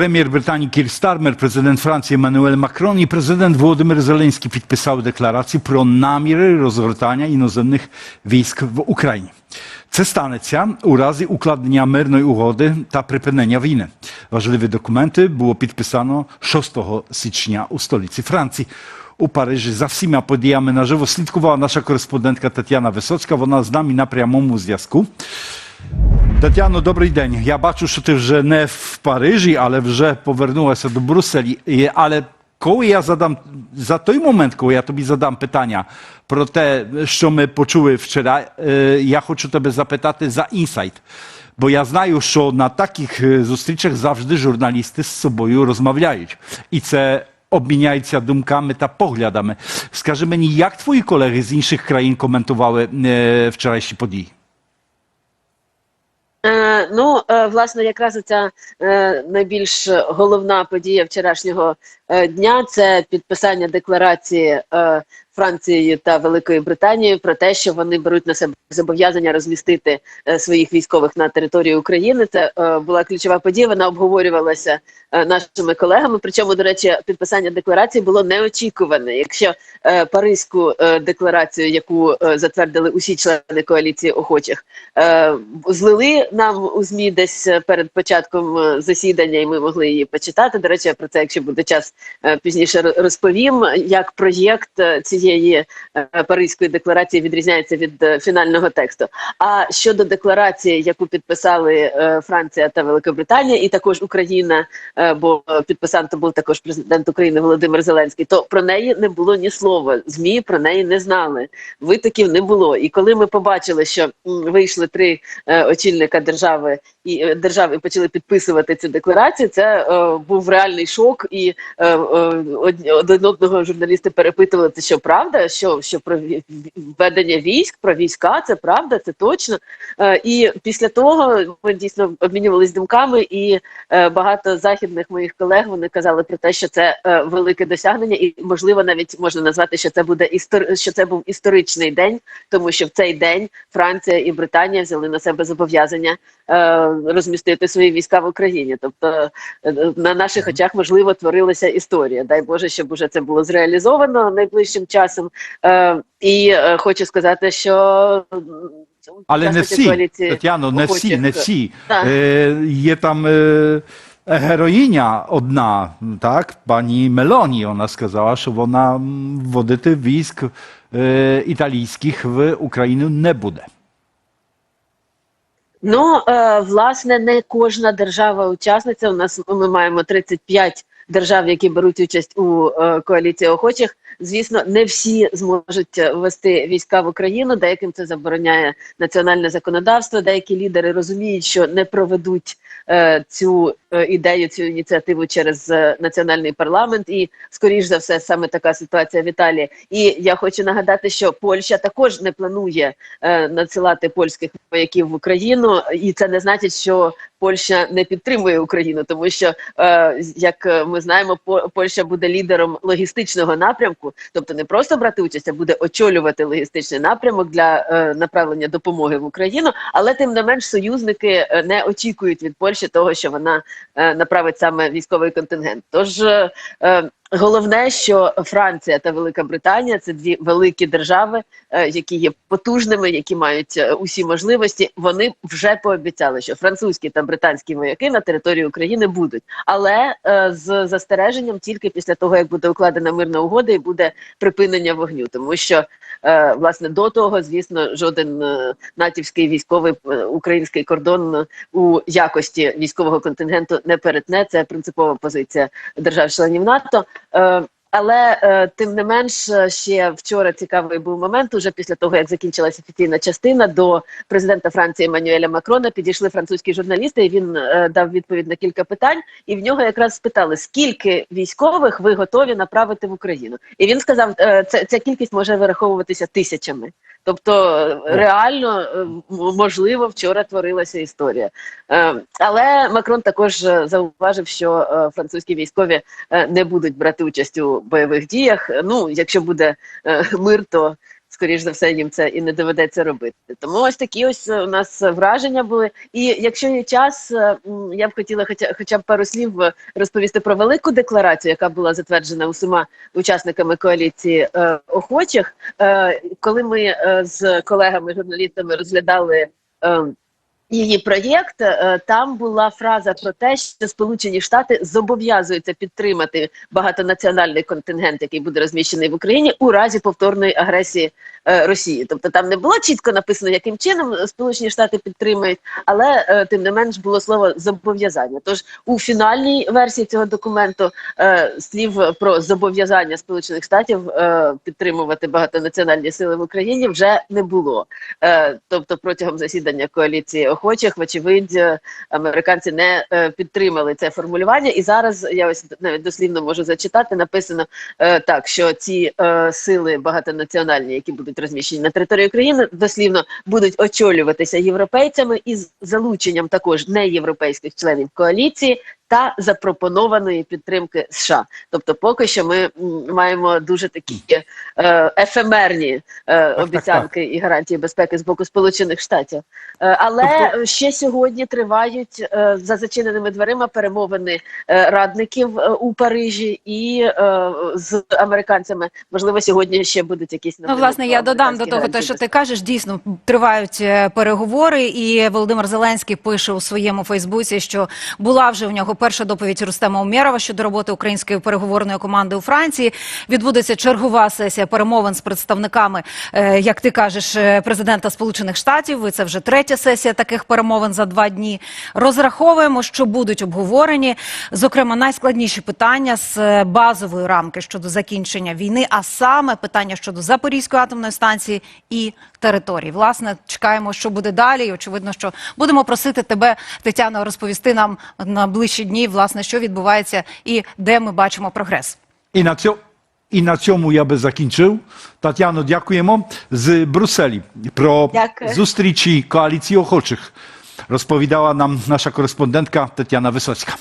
Premier Brytanii Keir Starmer, prezydent Francji Emmanuel Macron i prezydent Wołodymyr Zeleński підписали декларацію про наміри розгортання іноземних військ в Україні. Це станеться у разі укладення мирної угоди та припинення війни. Важливі документи було підписано 6 січня у столиці Франції. У Парижі за всіма подіями наживо слідкувала наша кореспондентка Тетяна Висоцька. Вона з нами на прямому зв'язку. Тетяно, добрий день. Я бачу, що ти вже не в Парижі, але вже повернулася до Брюсселі. І- Але коли я задам за той момент, коли я тобі задам питання про те, що ми почули вчора, е, я хочу тебе запитати за інсайт. Бо я знаю, що на таких е, зустрічах завжди журналісти з собою розмовляють. І це обміняються думками та поглядами. Скажи мені, як твої колеги з інших країн коментували е, вчорашні події? Е, ну, е, власне, якраз ця е, найбільш головна подія вчорашнього дня це підписання декларації Францією та Великою Британією про те, що вони беруть на себе зобов'язання розмістити е, своїх військових на території України. Це е, була ключова подія. Вона обговорювалася е, нашими колегами. Причому, до речі, підписання декларації було неочікуване. Якщо Паризьку декларацію, яку затвердили усі члени коаліції охочих, злили нам у змі десь перед початком засідання, і ми могли її почитати. До речі, про це, якщо буде час, пізніше розповім. Як проєкт е, цієї е, Паризької декларації відрізняється від е, фінального тексту. А щодо декларації, яку підписали е, Франція та Великобританія, і також Україна, бо підписантом був також президент України Володимир Зеленський, то про неї не було ні слова. Змі про неї не знали. Витоків не було. І коли ми побачили, що вийшли три очільника держави і держави почали підписувати цю декларацію, це був реальний шок. І один одного журналісти перепитували, що правда, що, що про введення військ, про війська, це правда, це точно. Е, і після того ми дійсно обмінювалися думками, і е, багато західних моїх колег вони казали про те, що це е, велике досягнення, і можливо навіть можна назвати, що це буде істор... що це був історичний день, тому що в цей день Франція і Британія взяли на себе зобов'язання е, розмістити свої війська в Україні. Тобто е, на наших очах можливо творилася історія. Дай Боже, щоб уже це було зреалізовано найближчим часом. Е, і е, хочу сказати, що Але не всі, коаліції Тетяно, не всі, не всі. Так. Е, є там е, героїня одна, так, пані Мелоні, вона сказала, що вона м, вводити військ е, італійських в Україну не буде. Ну, е, власне, не кожна держава-учасниця. У нас ми маємо 35 держав, які беруть участь у е, коаліції охочих. Звісно, не всі зможуть е, ввести війська в Україну. Деяким це забороняє національне законодавство. Деякі лідери розуміють, що не проведуть е, цю е, ідею, цю ініціативу через е, національний парламент. І скоріш за все, саме така ситуація в Італії. І я хочу нагадати, що Польща також не планує е, надсилати польських вояків в Україну, і це не значить, що Польща не підтримує Україну, тому що е, як е, ми знаємо, По- Польща буде лідером логістичного напрямку, тобто не просто брати участь, а буде очолювати логістичний напрямок для е, направлення допомоги в Україну. Але тим не менш союзники е, не очікують від Польщі того, що вона е, направить саме військовий контингент. Тож е, Головне, що Франція та Велика Британія це дві великі держави, е, які є потужними, які мають е, усі можливості. Вони вже пообіцяли, що французькі та британські вояки на території України будуть, але е, з застереженням тільки після того, як буде укладена мирна угода і буде припинення вогню, тому що власне до того, звісно, жоден натівський військовий український кордон у якості військового контингенту не перетне. Це принципова позиція держав-членів НАТО. Е, але е, тим не менш, е, ще вчора цікавий був момент. Уже після того, як закінчилася офіційна частина, до президента Франції Еммануеля Макрона підійшли французькі журналісти, і він дав відповідь на кілька питань. І в нього якраз спитали, скільки військових ви готові направити в Україну. І він сказав, це ця кількість може вираховуватися тисячами. Тобто реально е, можливо вчора творилася історія. Е, Але Макрон також е, зауважив, що французькі військові не будуть брати участь у бойових діях. Ну, якщо буде мир, то скоріш за все їм це і не доведеться робити. Тому ось такі ось у нас враження були. І якщо є час, е, я б хотіла хоча, хоча б пару слів е, розповісти про велику декларацію, яка була затверджена усіма учасниками коаліції е, охочих. Е, коли ми е, з колегами-журналістами розглядали. Е, Її проєкт е, там була фраза про те, що Сполучені Штати зобов'язуються підтримати багатонаціональний контингент, який буде розміщений в Україні у разі повторної агресії е, Росії. Тобто там не було чітко написано, яким чином Сполучені Штати підтримують, але е, тим не менш було слово зобов'язання. Тож у фінальній версії цього документу слів про зобов'язання Сполучених Штатів підтримувати багатонаціональні сили в Україні вже не було. Тобто протягом засідання коаліції охочих, вочевидь, е, американці не е, підтримали це формулювання. І зараз я ось навіть дослівно можу зачитати. Написано е, так, що ці сили багатонаціональні, які будуть розміщені на території України, дослівно будуть очолюватися європейцями із залученням також неєвропейських членів коаліції. Та запропонованої підтримки США, тобто, поки що ми маємо дуже такі е, ефемерні е, обіцянки і гарантії безпеки з боку Сполучених Штатів. Е, але ще сьогодні тривають е, за зачиненими дверима перемовини е, радників е, у Парижі і е, з американцями. Можливо, сьогодні ще будуть якісь Ну, власне, я додам до того, те, що ти кажеш, дійсно тривають переговори, і Володимир Зеленський пише у своєму Фейсбуці, що була вже у нього перша доповідь Рустема Умєрова щодо роботи української переговорної команди у Франції. Відбудеться чергова сесія перемовин з представниками, е, як ти кажеш, е, президента Сполучених Штатів. І Це вже третя сесія таких перемовин за два дні. Розраховуємо, що будуть обговорені, зокрема, найскладніші питання з е, базової рамки щодо закінчення війни, а саме питання щодо Запорізької атомної станції і території. Власне, чекаємо, що буде далі. І очевидно, що будемо просити тебе, Тетяно, розповісти нам на ближчі дні, власне, що відбувається і де ми бачимо прогрес. І на, цьо, і на цьому я би закінчив. Тетяно, дякуємо. З Брюсселі про Дякую. зустрічі коаліції охочих розповідала нам наша кореспондентка Тетяна Висоцька.